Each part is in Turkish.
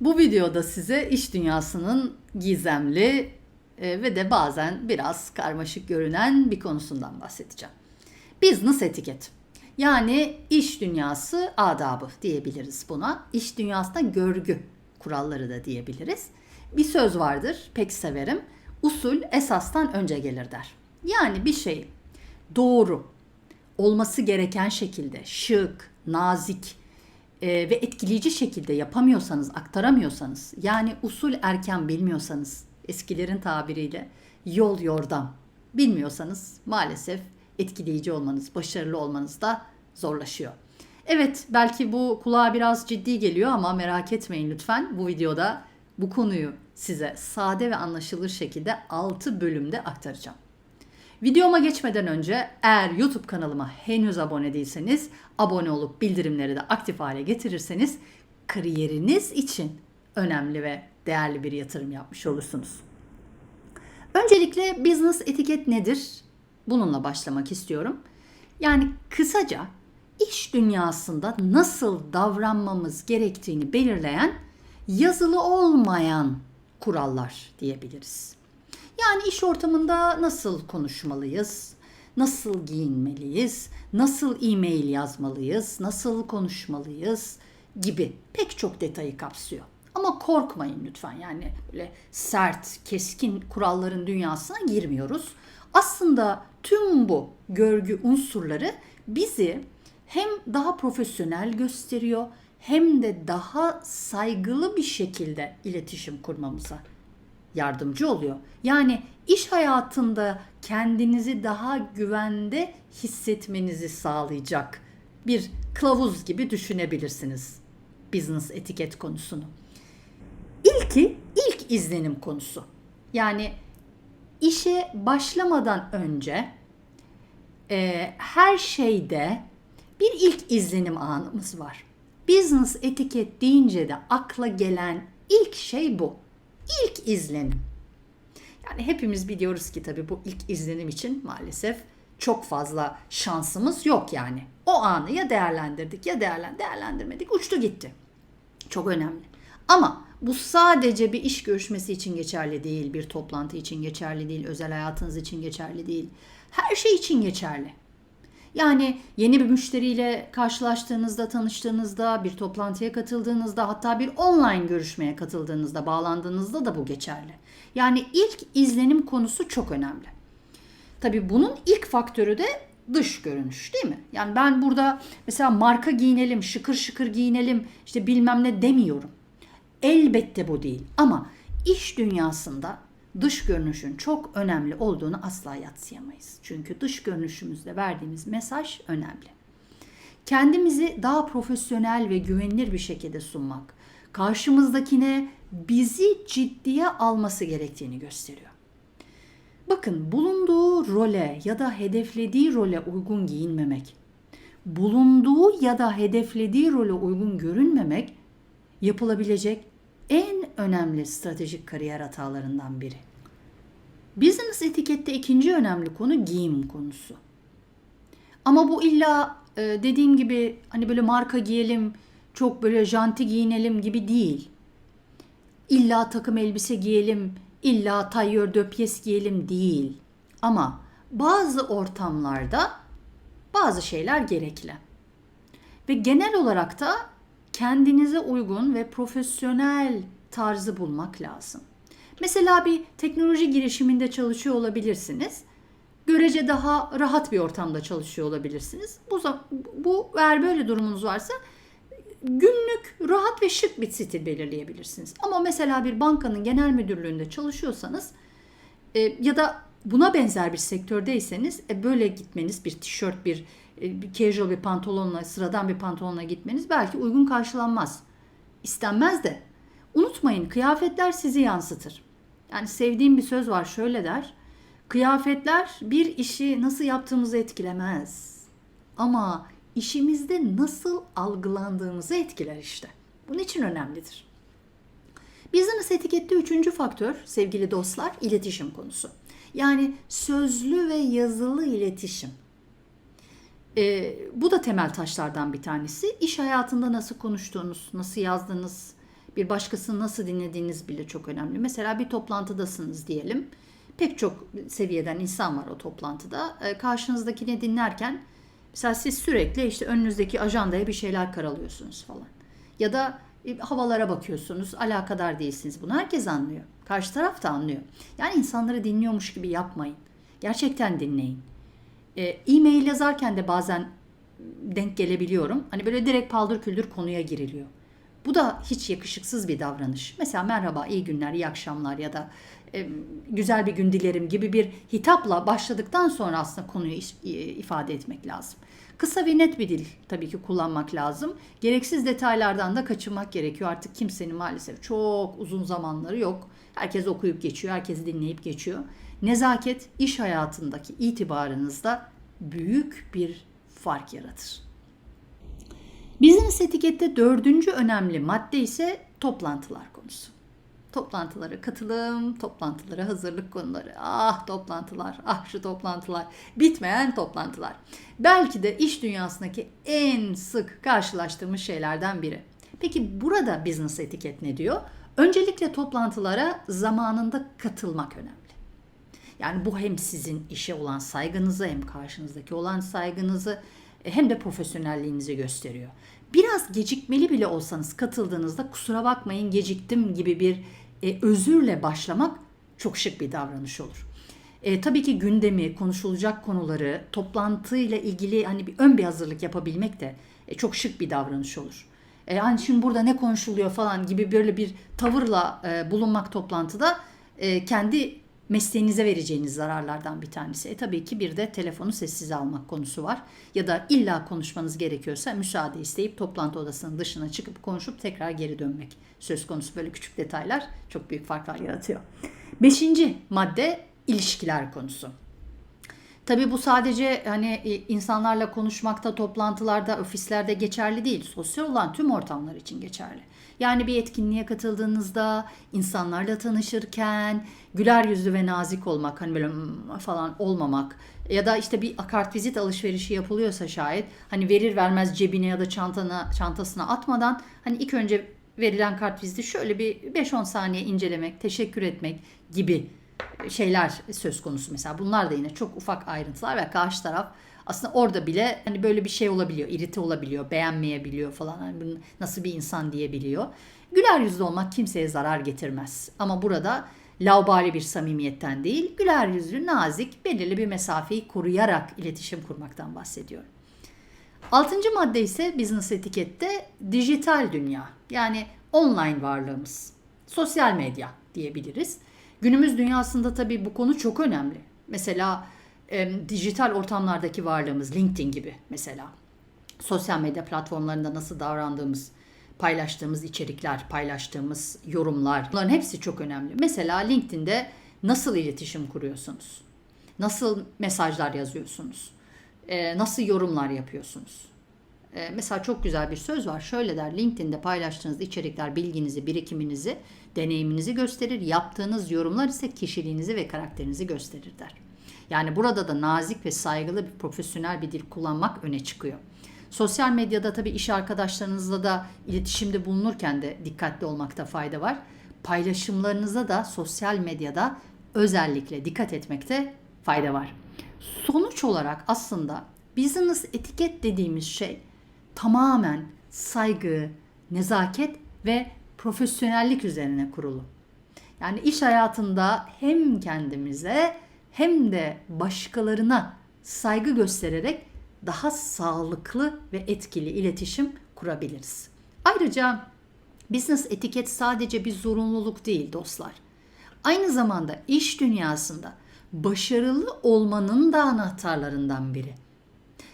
Bu videoda size iş dünyasının gizemli e, ve de bazen biraz karmaşık görünen bir konusundan bahsedeceğim. Business etiket. Yani iş dünyası adabı diyebiliriz buna. İş dünyasında görgü kuralları da diyebiliriz. Bir söz vardır, pek severim. Usul esastan önce gelir der. Yani bir şey doğru, olması gereken şekilde, şık, nazik, e, ve etkileyici şekilde yapamıyorsanız, aktaramıyorsanız, yani usul erken bilmiyorsanız, eskilerin tabiriyle yol yordam bilmiyorsanız maalesef etkileyici olmanız, başarılı olmanız da zorlaşıyor. Evet belki bu kulağa biraz ciddi geliyor ama merak etmeyin lütfen. Bu videoda bu konuyu size sade ve anlaşılır şekilde 6 bölümde aktaracağım. Videoma geçmeden önce eğer YouTube kanalıma henüz abone değilseniz abone olup bildirimleri de aktif hale getirirseniz kariyeriniz için önemli ve değerli bir yatırım yapmış olursunuz. Öncelikle business etiket nedir? Bununla başlamak istiyorum. Yani kısaca iş dünyasında nasıl davranmamız gerektiğini belirleyen yazılı olmayan kurallar diyebiliriz. Yani iş ortamında nasıl konuşmalıyız? Nasıl giyinmeliyiz? Nasıl e-mail yazmalıyız? Nasıl konuşmalıyız? gibi pek çok detayı kapsıyor. Ama korkmayın lütfen yani böyle sert, keskin kuralların dünyasına girmiyoruz. Aslında tüm bu görgü unsurları bizi hem daha profesyonel gösteriyor hem de daha saygılı bir şekilde iletişim kurmamıza yardımcı oluyor. Yani iş hayatında kendinizi daha güvende hissetmenizi sağlayacak bir kılavuz gibi düşünebilirsiniz business etiket konusunu. İlki ilk izlenim konusu. Yani işe başlamadan önce e, her şeyde bir ilk izlenim anımız var. Business etiket deyince de akla gelen ilk şey bu ilk izlenim. Yani hepimiz biliyoruz ki tabii bu ilk izlenim için maalesef çok fazla şansımız yok yani. O anı ya değerlendirdik ya değerlen değerlendirmedik uçtu gitti. Çok önemli. Ama bu sadece bir iş görüşmesi için geçerli değil, bir toplantı için geçerli değil, özel hayatınız için geçerli değil. Her şey için geçerli. Yani yeni bir müşteriyle karşılaştığınızda, tanıştığınızda, bir toplantıya katıldığınızda, hatta bir online görüşmeye katıldığınızda, bağlandığınızda da bu geçerli. Yani ilk izlenim konusu çok önemli. Tabii bunun ilk faktörü de dış görünüş değil mi? Yani ben burada mesela marka giyinelim, şıkır şıkır giyinelim, işte bilmem ne demiyorum. Elbette bu değil ama iş dünyasında dış görünüşün çok önemli olduğunu asla yatsıyamayız. Çünkü dış görünüşümüzde verdiğimiz mesaj önemli. Kendimizi daha profesyonel ve güvenilir bir şekilde sunmak, karşımızdakine bizi ciddiye alması gerektiğini gösteriyor. Bakın bulunduğu role ya da hedeflediği role uygun giyinmemek, bulunduğu ya da hedeflediği role uygun görünmemek yapılabilecek en önemli stratejik kariyer hatalarından biri. Business etikette ikinci önemli konu giyim konusu. Ama bu illa e, dediğim gibi hani böyle marka giyelim, çok böyle janti giyinelim gibi değil. İlla takım elbise giyelim, illa tayyör döpyes giyelim değil. Ama bazı ortamlarda bazı şeyler gerekli. Ve genel olarak da kendinize uygun ve profesyonel tarzı bulmak lazım. Mesela bir teknoloji girişiminde çalışıyor olabilirsiniz. Görece daha rahat bir ortamda çalışıyor olabilirsiniz. Bu, bu eğer böyle durumunuz varsa günlük rahat ve şık bir stil belirleyebilirsiniz. Ama mesela bir bankanın genel müdürlüğünde çalışıyorsanız e, ya da buna benzer bir sektördeyseniz e, böyle gitmeniz bir tişört, bir, e, bir casual bir pantolonla, sıradan bir pantolonla gitmeniz belki uygun karşılanmaz. İstenmez de. Unutmayın kıyafetler sizi yansıtır. Yani sevdiğim bir söz var şöyle der. Kıyafetler bir işi nasıl yaptığımızı etkilemez. Ama işimizde nasıl algılandığımızı etkiler işte. Bunun için önemlidir. Business etikette üçüncü faktör sevgili dostlar iletişim konusu. Yani sözlü ve yazılı iletişim. Ee, bu da temel taşlardan bir tanesi. İş hayatında nasıl konuştuğunuz, nasıl yazdığınız, Bir başkasını nasıl dinlediğiniz bile çok önemli. Mesela bir toplantıdasınız diyelim. Pek çok seviyeden insan var o toplantıda. E, karşınızdakini dinlerken mesela siz sürekli işte önünüzdeki ajandaya bir şeyler karalıyorsunuz falan. Ya da e, havalara bakıyorsunuz, alakadar değilsiniz. Bunu herkes anlıyor. Karşı taraf da anlıyor. Yani insanları dinliyormuş gibi yapmayın. Gerçekten dinleyin. E, E-mail yazarken de bazen denk gelebiliyorum. Hani böyle direkt paldır küldür konuya giriliyor. Bu da hiç yakışıksız bir davranış. Mesela merhaba, iyi günler, iyi akşamlar ya da e, güzel bir gün dilerim gibi bir hitapla başladıktan sonra aslında konuyu ifade etmek lazım. Kısa ve net bir dil tabii ki kullanmak lazım. Gereksiz detaylardan da kaçınmak gerekiyor. Artık kimsenin maalesef çok uzun zamanları yok. Herkes okuyup geçiyor, herkes dinleyip geçiyor. Nezaket iş hayatındaki itibarınızda büyük bir fark yaratır. Business etikette dördüncü önemli madde ise toplantılar konusu. Toplantılara katılım, toplantılara hazırlık konuları. Ah toplantılar, ah şu toplantılar, bitmeyen toplantılar. Belki de iş dünyasındaki en sık karşılaştığımız şeylerden biri. Peki burada business etiket ne diyor? Öncelikle toplantılara zamanında katılmak önemli. Yani bu hem sizin işe olan saygınızı hem karşınızdaki olan saygınızı hem de profesyonelliğinizi gösteriyor. Biraz gecikmeli bile olsanız katıldığınızda kusura bakmayın geciktim gibi bir e, özürle başlamak çok şık bir davranış olur. E, tabii ki gündemi, konuşulacak konuları, toplantıyla ilgili hani bir ön bir hazırlık yapabilmek de e, çok şık bir davranış olur. E, hani şimdi burada ne konuşuluyor falan gibi böyle bir tavırla e, bulunmak toplantıda e, kendi mesleğinize vereceğiniz zararlardan bir tanesi. E tabii ki bir de telefonu sessize almak konusu var. Ya da illa konuşmanız gerekiyorsa müsaade isteyip toplantı odasının dışına çıkıp konuşup tekrar geri dönmek söz konusu. Böyle küçük detaylar çok büyük farklar yaratıyor. Beşinci madde ilişkiler konusu. Tabii bu sadece hani insanlarla konuşmakta, toplantılarda, ofislerde geçerli değil. Sosyal olan tüm ortamlar için geçerli. Yani bir etkinliğe katıldığınızda, insanlarla tanışırken güler yüzlü ve nazik olmak, hani böyle hmm falan olmamak ya da işte bir kartvizit alışverişi yapılıyorsa şayet hani verir vermez cebine ya da çantana çantasına atmadan hani ilk önce verilen kartviziti şöyle bir 5-10 saniye incelemek, teşekkür etmek gibi şeyler söz konusu mesela. Bunlar da yine çok ufak ayrıntılar ve karşı taraf aslında orada bile hani böyle bir şey olabiliyor, irite olabiliyor, beğenmeyebiliyor falan. Hani nasıl bir insan diyebiliyor. Güler yüzlü olmak kimseye zarar getirmez. Ama burada laubali bir samimiyetten değil, güler yüzlü, nazik, belirli bir mesafeyi koruyarak iletişim kurmaktan bahsediyorum. Altıncı madde ise business etikette dijital dünya. Yani online varlığımız. Sosyal medya diyebiliriz. Günümüz dünyasında tabii bu konu çok önemli. Mesela e, dijital ortamlardaki varlığımız LinkedIn gibi mesela. Sosyal medya platformlarında nasıl davrandığımız, paylaştığımız içerikler, paylaştığımız yorumlar bunların hepsi çok önemli. Mesela LinkedIn'de nasıl iletişim kuruyorsunuz? Nasıl mesajlar yazıyorsunuz? E, nasıl yorumlar yapıyorsunuz? E, mesela çok güzel bir söz var. Şöyle der, LinkedIn'de paylaştığınız içerikler bilginizi, birikiminizi, deneyiminizi gösterir. Yaptığınız yorumlar ise kişiliğinizi ve karakterinizi gösterir der. Yani burada da nazik ve saygılı bir profesyonel bir dil kullanmak öne çıkıyor. Sosyal medyada tabii iş arkadaşlarınızla da iletişimde bulunurken de dikkatli olmakta fayda var. Paylaşımlarınıza da sosyal medyada özellikle dikkat etmekte fayda var. Sonuç olarak aslında business etiket dediğimiz şey tamamen saygı, nezaket ve profesyonellik üzerine kurulu. Yani iş hayatında hem kendimize hem de başkalarına saygı göstererek daha sağlıklı ve etkili iletişim kurabiliriz. Ayrıca business etiket sadece bir zorunluluk değil dostlar. Aynı zamanda iş dünyasında başarılı olmanın da anahtarlarından biri.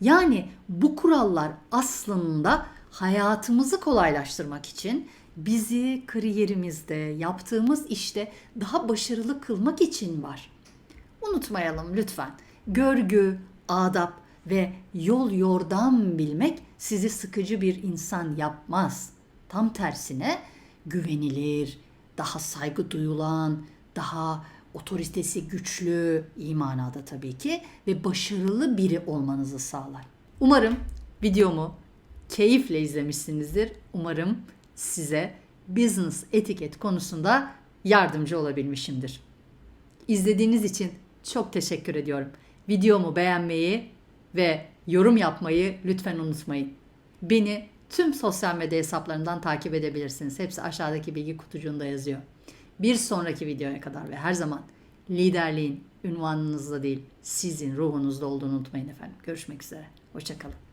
Yani bu kurallar aslında hayatımızı kolaylaştırmak için bizi kariyerimizde, yaptığımız işte daha başarılı kılmak için var. Unutmayalım lütfen. Görgü, adap ve yol yordam bilmek sizi sıkıcı bir insan yapmaz. Tam tersine güvenilir, daha saygı duyulan, daha otoritesi güçlü iyi manada tabii ki ve başarılı biri olmanızı sağlar. Umarım videomu keyifle izlemişsinizdir. Umarım size business etiket konusunda yardımcı olabilmişimdir. İzlediğiniz için çok teşekkür ediyorum. Videomu beğenmeyi ve yorum yapmayı lütfen unutmayın. Beni tüm sosyal medya hesaplarından takip edebilirsiniz. Hepsi aşağıdaki bilgi kutucuğunda yazıyor. Bir sonraki videoya kadar ve her zaman liderliğin ünvanınızda değil, sizin ruhunuzda olduğunu unutmayın efendim. Görüşmek üzere. Hoşçakalın.